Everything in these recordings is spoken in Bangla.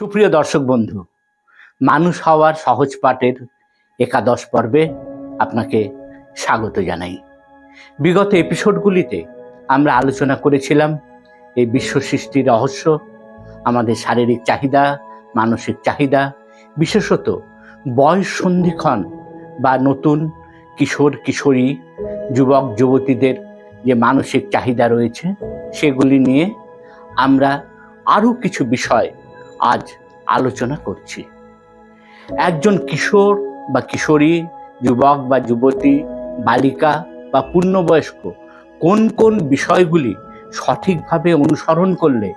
সুপ্রিয় দর্শক বন্ধু, মানুষ হওয়ার সহজ পাঠের একাদশ পর্বে আপনাকে স্বাগত জানাই। বিগত এপিসোডগুলিতে আমরা আলোচনা করেছিলাম এই বিশ্ব সৃষ্টির রহস্য, আমাদের শারীরিক চাহিদা, মানসিক চাহিদা, বিশেষত বয়স সন্ধিক্ষণ বা নতুন কিশোর, কিশোরী, যুবক, যুবতীদের যে মানসিক চাহিদা রয়েছে, সেগুলি নিয়ে আমরা আরও কিছু বিষয় আজ আলোচনা করছি। একজন কিশোর বা কিশোরী, যুবক বা যুবতী, বালিকা বা পূর্ণবয়স্ক কোন কোন বিষয়গুলি সঠিকভাবে অনুসরণ করলে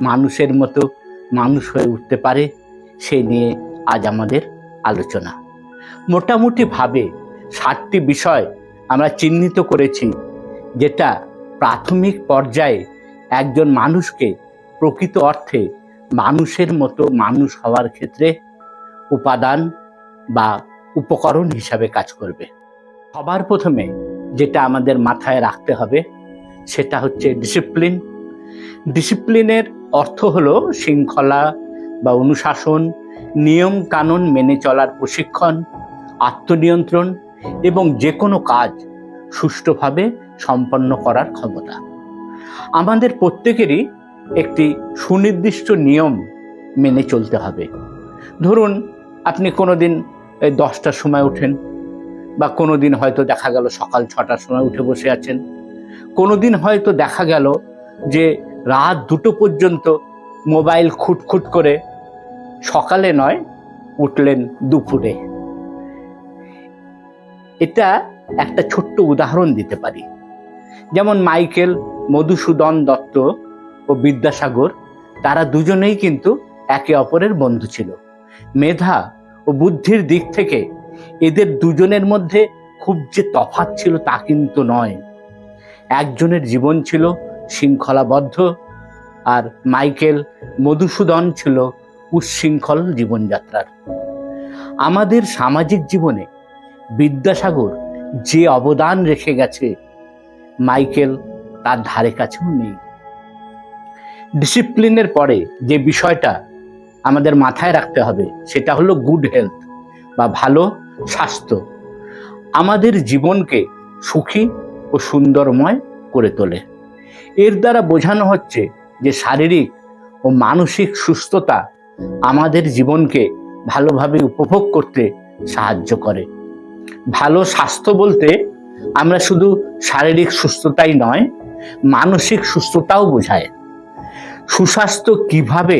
মানুষের মতো মানুষ হয়ে উঠতে পারে, সে নিয়ে আজ আমাদের আলোচনা। মোটামুটিভাবে ষাটটি বিষয় আমরা চিহ্নিত করেছি, যেটা প্রাথমিক পর্যায়ে একজন মানুষকে প্রকৃত অর্থে মানুষের মতো মানুষ হওয়ার ক্ষেত্রে উপাদান বা উপকরণ হিসাবে কাজ করবে। সবার প্রথমে যেটা আমাদের মাথায় রাখতে হবে সেটা হচ্ছে ডিসিপ্লিন ডিসিপ্লিনের অর্থ হলো শৃঙ্খলা বা অনুশাসন, নিয়ম কানুন মেনে চলার প্রশিক্ষণ, আত্মনিয়ন্ত্রণ এবং যে কোনো কাজ সুষ্ঠুভাবে সম্পন্ন করার ক্ষমতা। আমাদের প্রত্যেকেরই একটি সুনির্দিষ্ট নিয়ম মেনে চলতে হবে। ধরুন, আপনি কোনো দিন দশটার সময় ওঠেন বা কোনো দিন হয়তো দেখা গেল সকাল ছটার সময় উঠে বসে আছেন। কোনো দিন হয়তো দেখা গেল যে রাত দুটো পর্যন্ত মোবাইল খুটখুট করে সকালে নয়, উঠলেন দুপুরে। এটা একটা ছোট্ট উদাহরণ দিতে পারি। যেমন মাইকেল মধুসূদন দত্ত ও বিদ্যাসাগর, তারা দুজনেই কিন্তু একে অপরের বন্ধু ছিল। মেধা ও বুদ্ধির দিক থেকে এদের দুজনের মধ্যে খুব যে তফাৎ ছিল তা কিন্তু নয়। একজনের জীবন ছিল শৃঙ্খলাবদ্ধ আর মাইকেল মধুসূদন ছিল উচ্ছৃঙ্খল জীবনযাত্রার। আমাদের সামাজিক জীবনে বিদ্যাসাগর যে অবদান রেখে গেছে, মাইকেল তার ধারে কাছেও নেই। ডিসিপ্লিনের পরে যে বিষয়টা আমাদের মাথায় রাখতে হবে, সেটা হলো গুড হেলথ বা ভালো স্বাস্থ্য। আমাদের জীবনকে সুখী ও সুন্দরময় করে তোলে। এর দ্বারা বোঝানো হচ্ছে যে শারীরিক ও মানসিক সুস্থতা আমাদের জীবনকে ভালোভাবে উপভোগ করতে সাহায্য করে। ভালো স্বাস্থ্য বলতে আমরা শুধু শারীরিক সুস্থতাই নয়, মানসিক সুস্থতাও বোঝায়। সুস্বাস্থ্য কীভাবে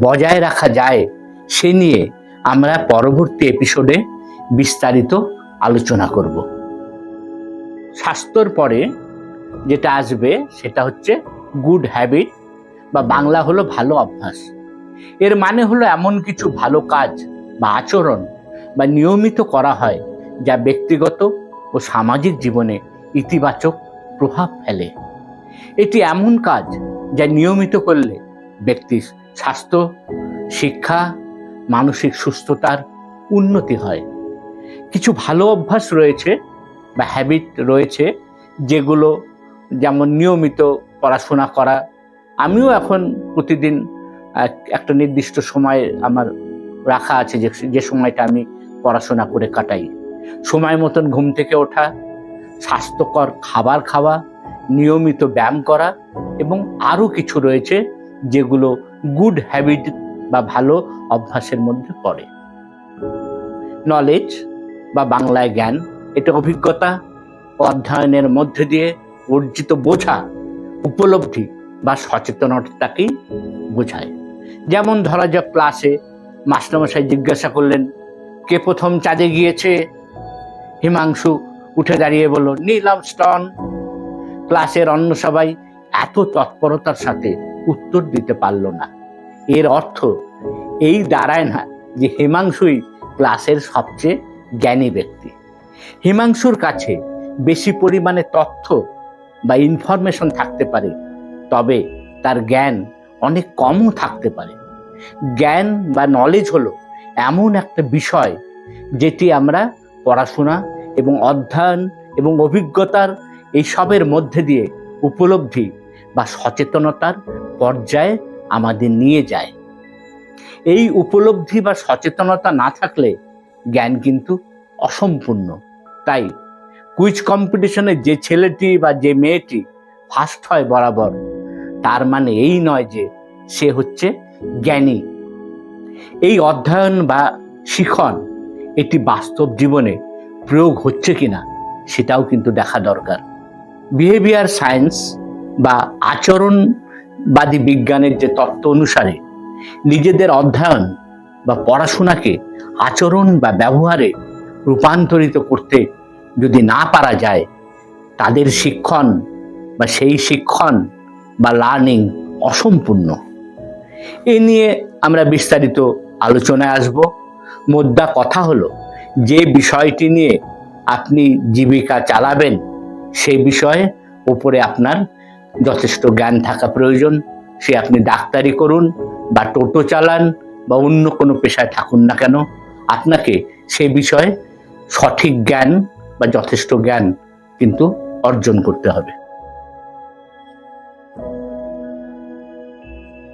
বজায় রাখা যায়, সে নিয়ে আমরা পরবর্তী এপিসোডে বিস্তারিত আলোচনা করব। স্বাস্থ্যর পরে যেটা আসবে সেটা হচ্ছে গুড হ্যাবিট বা বাংলা হলো ভালো অভ্যাস। এর মানে হলো এমন কিছু ভালো কাজ বা আচরণ বা নিয়মিত করা হয় যা ব্যক্তিগত ও সামাজিক জীবনে ইতিবাচক প্রভাব ফেলে। এটি এমন কাজ যা নিয়মিত করলে ব্যক্তির স্বাস্থ্য, শিক্ষা, মানসিক সুস্থতার উন্নতি হয়। কিছু ভালো অভ্যাস রয়েছে বা হ্যাবিট রয়েছে যেগুলো যেমন নিয়মিত পড়াশোনা করা। আমিও এখন প্রতিদিন এক- একটা নির্দিষ্ট সময় আমার রাখা আছে যে যে সময়টা আমি পড়াশোনা করে কাটাই। সময় মতন ঘুম থেকে ওঠা, স্বাস্থ্যকর খাবার খাওয়া নিয়মিত ব্যায়াম করা এবং আরও কিছু রয়েছে যেগুলো গুড হ্যাবিট বা ভালো অভ্যাসের মধ্যে পড়ে। নলেজ বা বাংলায় জ্ঞান, এটা অভিজ্ঞতা অধ্যয়নের মধ্যে দিয়ে অর্জিত বোঝা উপলব্ধি বা সচেতনতাকেই বোঝায়। যেমন ধরা যাক ক্লাসে মাস্টারমশাই জিজ্ঞাসা করলেন, কে প্রথম চাঁদে গিয়েছে? হিমাংশু উঠে দাঁড়িয়ে বলল নীলাম স্টন ক্লাসের অন্য সবাই এত তৎপরতার সাথে উত্তর দিতে পারল না। এর অর্থ এই দাঁড়ায় না যে হিমাংশুই ক্লাসের সবচেয়ে জ্ঞানী ব্যক্তি। হিমাংশুর কাছে বেশি পরিমাণে তথ্য বা ইনফরমেশন থাকতে পারে, তবে তার জ্ঞান অনেক কমও থাকতে পারে। জ্ঞান বা নলেজ হলো এমন একটা বিষয় যেটি আমরা পড়াশোনা এবং অধ্যয়ন এবং অভিজ্ঞতার এইসবের মধ্যে দিয়ে উপলব্ধি বা সচেতনতার পর্যায়ে আমাদের নিয়ে যায়। এই উপলব্ধি বা সচেতনতা না থাকলে জ্ঞান কিন্তু অসম্পূর্ণ। তাই কুইজ কম্পিটিশনে যে ছেলেটি বা যে মেয়েটি ফার্স্ট হয় বরাবর, তার মানে এই নয় যে সে হচ্ছে জ্ঞানী। এই অধ্যয়ন বা শিখন এটি বাস্তব জীবনে প্রয়োগ হচ্ছে কিনা, সেটাও কিন্তু দেখা দরকার। বিহেভিয়ার সায়েন্স বা আচরণবাদী বিজ্ঞানের যে তত্ত্ব অনুসারে নিজেদের অধ্যয়ন বা পড়াশোনাকে আচরণ বা ব্যবহারে রূপান্তরিত করতে যদি না পারা যায়, তাদের শিক্ষণ বা সেই শিক্ষণ বা লার্নিং অসম্পূর্ণ। এ নিয়ে আমরা বিস্তারিত আলোচনায় আসব। মোদ্দা কথা হলো, যে বিষয়টি নিয়ে আপনি জীবিকা চালাবেন সেই বিষয়ে উপরে আপনার যথেষ্ট জ্ঞান থাকা প্রয়োজন। সে আপনি ডাক্তারি করুন বা টোটো চালান বা অন্য কোনো পেশায় থাকুন না কেন, আপনাকে সে বিষয়ে সঠিক জ্ঞান বা যথেষ্ট জ্ঞান কিন্তু অর্জন করতে হবে।